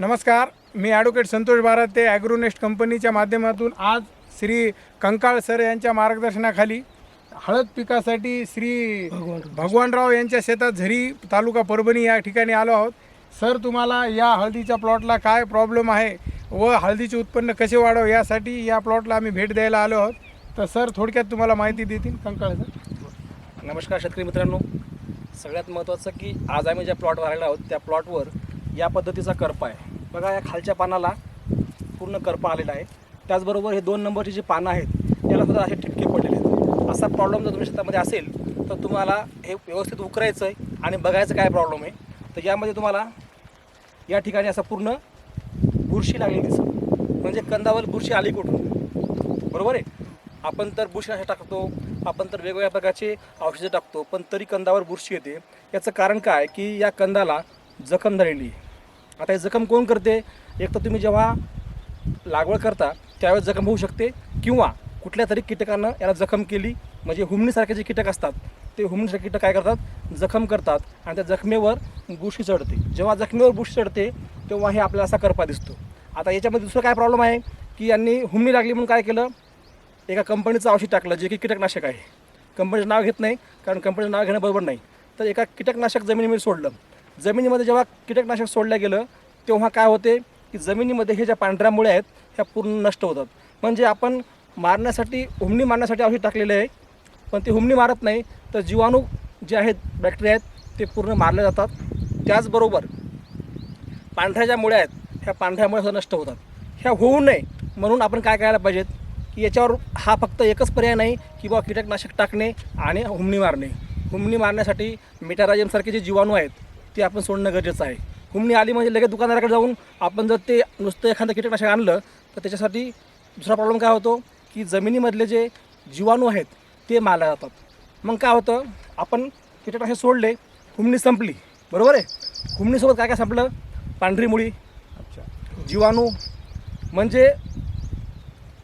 नमस्कार मी ॲडव्होकेट संतोष भारत ते ॲग्रोनेस्ट कंपनीच्या माध्यमातून आज श्री कंकाळ सर यांच्या मार्गदर्शनाखाली हळद पिकासाठी श्री भगवानराव यांच्या शेतात झरी तालुका परभणी या ठिकाणी आलो आहोत. सर तुम्हाला या हळदीच्या प्लॉटला काय प्रॉब्लेम आहे व हळदीचे उत्पन्न कसे वाढव यासाठी या प्लॉटला आम्ही भेट द्यायला आलो आहोत. तर सर थोडक्यात तुम्हाला माहिती देतील कंकाळ सर. नमस्कार शेतकरी मित्रांनो. सगळ्यात महत्त्वाचं की आज आम्ही ज्या प्लॉट वाढायला आहोत त्या प्लॉटवर या पद्धतीचा करपा आहे. बघा या खालच्या पानाला पूर्ण करपा आलेला आहे. त्याचबरोबर हे दोन नंबरची जी पानं आहेत याला सुद्धा असे ठिपके पडलेले आहेत. असा प्रॉब्लेम जर तुमच्या शेतामध्ये असेल तर तुम्हाला हे व्यवस्थित उकरायचं आहे आणि बघायचं काय प्रॉब्लेम आहे. तर यामध्ये तुम्हाला या ठिकाणी असं पूर्ण बुरशी लागली दिसत. म्हणजे कंदावर बुरशी आली कुठून? बरोबर आहे? आपण तर बुरशी टाकतो आपण तर वेगवेगळ्या प्रकारचे औषधं टाकतो पण तरी कंदावर बुरशी येते. याचं कारण काय? की या कंदाला जखम झालेली आहे. आता हे जखम कोण करते? एक तर तुम्ही जेव्हा लागवड करता त्यावेळेस जखम होऊ शकते किंवा कुठल्या तरी कीटकानं याला जखम केली. म्हणजे हुमणीसारखे जे कीटक असतात ते हुमणीसारखे कीटक काय करतात? जखम करतात आणि त्या जखमेवर बुरशी चढते. जेव्हा जखमेवर बुरशी चढते तेव्हा हे आपल्याला असा करपा दिसतो. आता याच्यामध्ये दुसरं काय प्रॉब्लेम आहे? की यांनी हुमणी लागली म्हणून काय केलं? एका कंपनीचं औषध टाकलं जे की कीटकनाशक आहे. कंपनीचं नाव घेत नाही कारण कंपनीचं नाव घेणं बरोबर नाही. तर एका कीटकनाशक जमिनीमध्ये सोडलं. जमिनीमध्ये जेव्हा कीटकनाशक सोडलं गेलं तेव्हा काय होते की जमिनीमध्ये हे ज्या पांढऱ्या मुळ्या आहेत ह्या पूर्ण नष्ट होतात. म्हणजे आपण मारण्यासाठी हुमणी मारण्यासाठी औषध टाकलेले आहे पण ते हुमणी मारत नाही तर जीवाणू जे आहेत बॅक्टेरिया आहेत ते पूर्ण मारले जातात. त्याचबरोबर पांढऱ्या ज्या मुळ्या आहेत ह्या पांढऱ्या मुळ्या सुद्धा नष्ट होतात. ह्या होऊ नये म्हणून आपण काय करायला पाहिजेत की याच्यावर हा फक्त एकच पर्याय नाही की बाबा कीटकनाशक टाकणे आणि हुमणी मारणे. हुमणी मारण्यासाठी मेटाराजमसारखे जे जीवाणू आहेत ते आपण सोडणं गरजेचं आहे. हुमणी आली म्हणजे लगेच दुकानदाराकडे जाऊन आपण जर ते नुसतं एखादं कीटकनाशक आणलं तर त्याच्यासाठी दुसरा प्रॉब्लेम काय होतो की जमिनीमधले जे जीवाणू आहेत ते मारले जातात. मग काय होतं आपण कीटकनाशक सोडले हुमणी संपली. बरोबर आहे? हुमणीसोबत काय काय संपलं? पांढरी मुळी अच्छा. जीवाणू. म्हणजे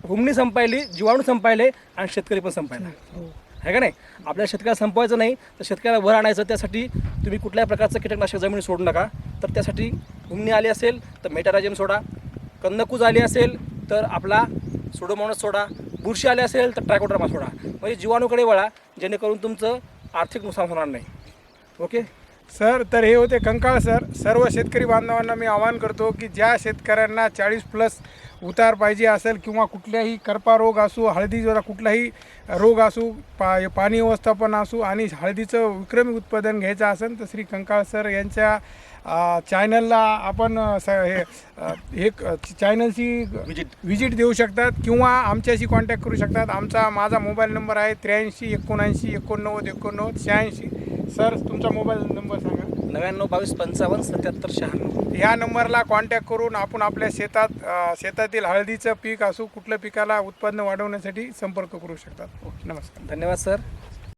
हुमणी संपायली जीवाणू संपायले आणि शेतकरी पण संपायला. आहे का नाही? आपल्या शेतकऱ्याला संपवायचं नाही तर शेतकऱ्याला वर आणायचं त्यासाठी तुम्ही कुठल्याही प्रकारचं कीटकनाशक जमिनी सोडू नका. तर त्यासाठी घुमणी आली असेल तर मेटाराजेम सोडा. कंदकूज आली असेल तर आपला सोडोमोनस सोडा. बुरशी आली असेल तर ट्रायकोड्रामा सोडा. म्हणजे जीवाणूकडे वळा जेणेकरून तुमचं आर्थिक नुकसान होणार नाही. ओके? सर तर हे होते कंकाळ सर. सर्व शेतकरी बांधवांना मी आवाहन करतो की ज्या शेतकऱ्यांना चाळीस प्लस उतार पाहिजे असेल किंवा कुठल्याही करपा रोग असू हळदीचा कुठलाही रोग असू पा पाणी व्यवस्थापन असू आणि हळदीचं विक्रमी उत्पादन घ्यायचं असेल तर श्री कंकाळ सर यांच्या चॅनलला आपण स हे अ, हे क- चॅनलची विजिट व्हिजिट देऊ शकतात किंवा आमच्याशी कॉन्टॅक्ट करू शकतात. आमचा माझा मोबाईल नंबर आहे त्र्याऐंशी एकोणऐंशी एकोणनव्वद एकोणनव्वद शहाऐंशी. सर तुमचा मोबाईल नंबर सांगा. नव्याण्णव बावीस पंचावन्न सत्याहत्तर शहाण्णव. ह्या नंबरला कॉन्टॅक्ट करून आपण आपल्या शेतात अ, शेतातील हळदीचं पीक असो कुठलं पिकाला उत्पन्न वाढवण्यासाठी संपर्क करू शकतात. नमस्कार. धन्यवाद सर.